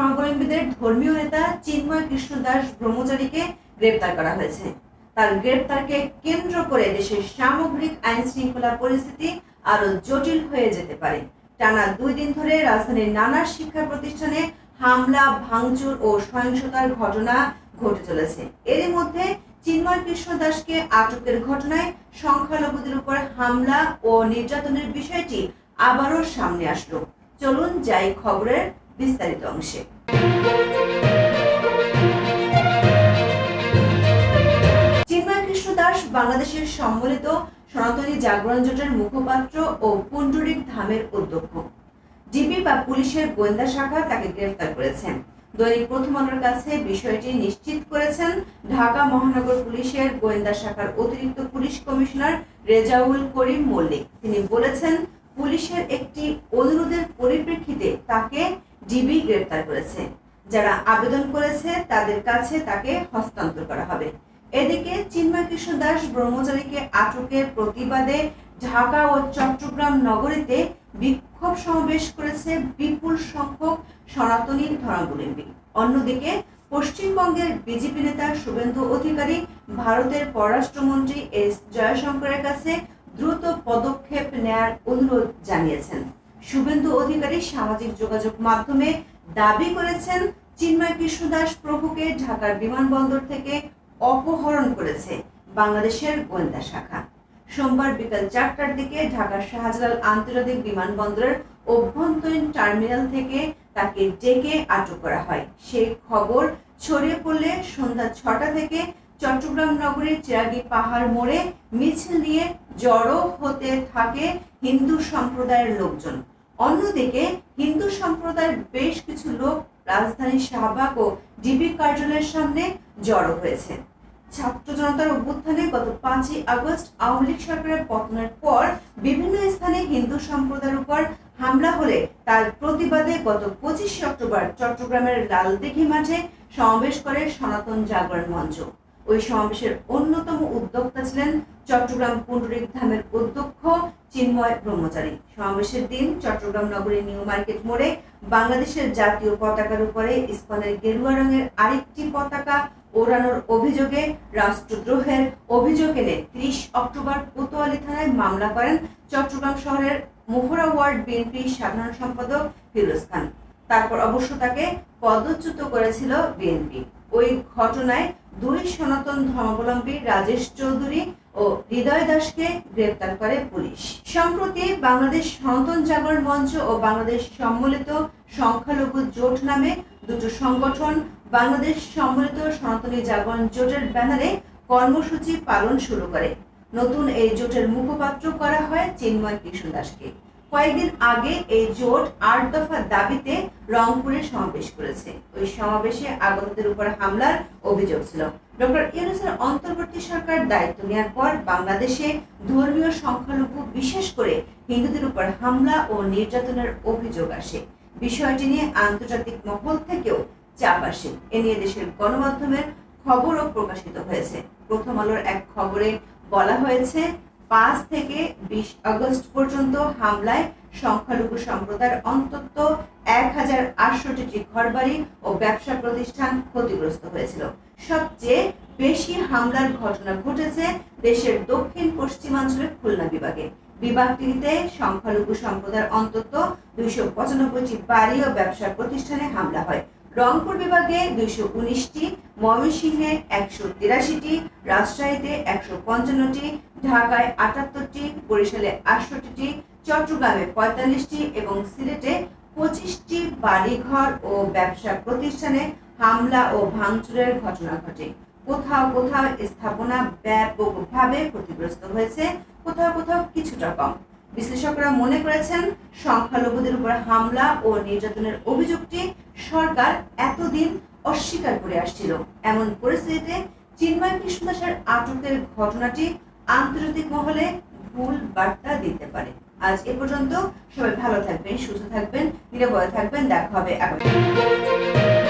ধর্মাবলম্বীদের ধর্মীয় নেতা চিন্ময় কৃষ্ণ দাস ব্রহ্মচারীকে গ্রেপ্তার করা হয়েছে। তার গ্রেপ্তারকে কেন্দ্র করে দেশের সামগ্রিক আইন শৃঙ্খলা পরিস্থিতি আরও জটিল হয়ে যেতে পারে। টানা দুই দিন ধরে রাজধানীর নানা শিক্ষা প্রতিষ্ঠানে হামলা, ভাঙচুর ও সহিংসতার ঘটনা ঘটে চলেছে। এরই মধ্যে চিন্ময় কৃষ্ণ দাসকে আটকের ঘটনায় সংখ্যালঘুদের উপর হামলা ও নির্যাতনের বিষয়টি আবারও সামনে আসলো। চলুন যাই খবরের বিস্তারিত অংশে। চিন্ময় কৃষ্ণ দাস বাংলাদেশের সম্মিলিত সনাতনী জাগরণ জোটের মুখপাত্র ও পুন্ডরিক ধামের অধ্যক্ষ। ডিবি বা পুলিশের গোয়েন্দা শাখা তাকে গ্রেফতার করেছেন। দৈনিক প্রথম আলোর কাছে বিষয়টি নিশ্চিত করেছেন ঢাকা মহানগর পুলিশের গোয়েন্দা শাখার অতিরিক্ত পুলিশ কমিশনার রেজাউল করিম মল্লিক। তিনি বলেছেন, পুলিশের একটি অনুরোধের পরিপ্রেক্ষিতে তাকে ডিবি গ্রেফতার করেছে। যারা আবেদন করেছে, তাদের কাছে তাকে হস্তান্তর করা হবে। এদিকে চিন্ময় কৃষ্ণ দাস ব্রহ্মচারীকে আটকের প্রতিবাদে ঢাকা ও চট্টগ্রাম নগরীতে বিক্ষোভ সমাবেশ করেছে বিপুল সংখ্যক সনাতনী ধর্মাবলম্বী। অন্যদিকে পশ্চিমবঙ্গের বিজেপি নেতা শুভেন্দু অধিকারী ভারতের পররাষ্ট্রমন্ত্রী এস জয়শঙ্করের কাছে দ্রুত পদক্ষেপ নেয়ার অনুরোধ জানিয়েছেন। শুভেন্দু অধিকারী সামাজিক যোগাযোগ মাধ্যমে দাবি করেছেন, চিন্ময় কৃষ্ণ দাস প্রভুকে ঢাকার বিমানবন্দর থেকে অপহরণ করেছে বাংলাদেশের গোয়েন্দা শাখা। সোমবার বিকাল চারটার দিকে ঢাকার শাহজালাল আন্তর্জাতিক বিমানবন্দরের অভ্যন্তরীণ টার্মিনাল থেকে তাকে ডেকে আটক করা হয়। সেই খবর ছড়িয়ে পড়লে সন্ধ্যা ছটা থেকে চট্টগ্রাম নগরের চেরাগি পাহাড় মোড়ে মিছিল নিয়ে জড়ো হতে থাকে হিন্দু সম্প্রদায়ের লোকজন। অন্যদিকে হিন্দু সম্প্রদায়ের বেশ কিছু লোক রাজধানীর শাহবাগ ও ডিবি কার্যালয়ের সামনে জড়ো হয়েছে। ছাত্র জনতার অভ্যুত্থানে গত পাঁচই আগস্ট আওয়ামী লীগ সরকারের পতনের পর বিভিন্ন স্থানে হিন্দু সম্প্রদায়ের উপর হামলা হলে তার প্রতিবাদে গত পঁচিশে অক্টোবর চট্টগ্রামের লালদিঘি মাঠে সমাবেশ করে সনাতন জাগরণ মঞ্চ। ওই সমাবেশের অন্যতম উদ্যোক্তা ছিলেন চট্টগ্রাম পুণ্ডরিক ধামের অধ্যক্ষ চিন্ময় ব্রহ্মচারী। সমাবেশের দিন চট্টগ্রাম নগরীর নিউ মার্কেট মোড়ে বাংলাদেশের জাতীয় পতাকার উপরে ইস্কনের গেরুয়া রঙের আরেকটি পতাকা ওড়ানোর অভিযোগে রাষ্ট্রদ্রোহের অভিযোগ এনে ত্রিশ অক্টোবর কোতোয়ালি থানায় মামলা করেন চট্টগ্রাম শহরের মোহরা ওয়ার্ড বিএনপির সাধারণ সম্পাদক ফিরোজ খান। তারপর অবশ্য তাকে পদচ্যুত করেছিল বিএনপি। ওই ঘটনায় দুই সনাতন ধর্মাবলম্বী রাজেশ চৌধুরী ও হৃদয় দাসকে গ্রেপ্তার করে পুলিশ। সম্প্রতি বাংলাদেশ সনাতন জাগরণ মঞ্চ ও বাংলাদেশ সম্মিলিত সংখ্যালঘু জোট নামে দুটো সংগঠন বাংলাদেশ সম্মিলিত সনাতনী জাগরণ জোটের ব্যানারে কর্মসূচি পালন শুরু করে। নতুন এই জোটের মুখপাত্র করা হয় চিন্ময় কৃষ্ণ দাসকে। কয়েকদিন আগে এই জোট আট দফা দাবিতে রংপুরে সমাবেশ করেছে। ওই সমাবেশে আগতদের উপর হামলার অভিযোগ ছিল। ডক্টর ইউনুসের অন্তর্বর্তী সরকার দায়িত্ব নেওয়ার পর বাংলাদেশে ধর্মীয় সংখ্যালঘু বিশেষ করে হিন্দুদের উপর হামলা ও নির্যাতনের অভিযোগ আসে। বিষয়টি নিয়ে আন্তর্জাতিক মহল থেকেও চাপ আসে। এ নিয়ে দেশের গণমাধ্যমের খবরও প্রকাশিত হয়েছে। প্রথম আলোর এক খবরে বলা হয়েছে পাঁচ থেকে বিশ আগস্ট পর্যন্ত হামলায় সংখ্যালঘু সম্প্রদায়ের অন্তত এক হাজার আটষট্টি ঘরবাড়ি ও ব্যবসা প্রতিষ্ঠান ক্ষতিগ্রস্ত হয়েছিল। সবচেয়ে বেশি হামলার ঘটনা ঘটেছে দেশের দক্ষিণ পশ্চিমাঞ্চলের খুলনা বিভাগে। বিভাগটিতে সংখ্যালঘু সম্প্রদায়ের অন্তত দুইশো পঁচানব্বইটি বাড়ি ও ব্যবসা প্রতিষ্ঠানে হামলা হয়। রংপুর বিভাগে দুইশো উনিশটি, ময়মনসিংহে একশো তিরাশিটি, রাজশাহীতে একশো পঞ্চান্নটি, ঢাকায় আটাত্তরটি, বরিশালে আটষট্টিটি, চট্টগ্রামে পঁয়তাল্লিশটি এবং সিলেটে পঁচিশটি বাড়িঘর ও ব্যবসা প্রতিষ্ঠানে হামলা ও ভাঙচুরের ঘটনা ঘটে। কোথাও কোথাও স্থাপনা ব্যাপকভাবে ক্ষতিগ্রস্ত হয়েছে, কোথাও কোথাও কিছুটা কম। বিশ্লেষকরা মনে করেছেন, সংখ্যালঘুদের উপর হামলা ও নির্যাতনের অভিযোগটি সরকার এতদিন অস্বীকার করে আসছিল। এমন পরিস্থিতিতে চিন্ময় কৃষ্ণ দাসের আটকের ঘটনাটি আন্তর্জাতিক মহলে ভুল বার্তা দিতে পারে। আজ এ পর্যন্ত সবাই ভালো থাকবেন, সুস্থ থাকবেন, নিরাপদে থাকবেন। দেখা হবে আগামী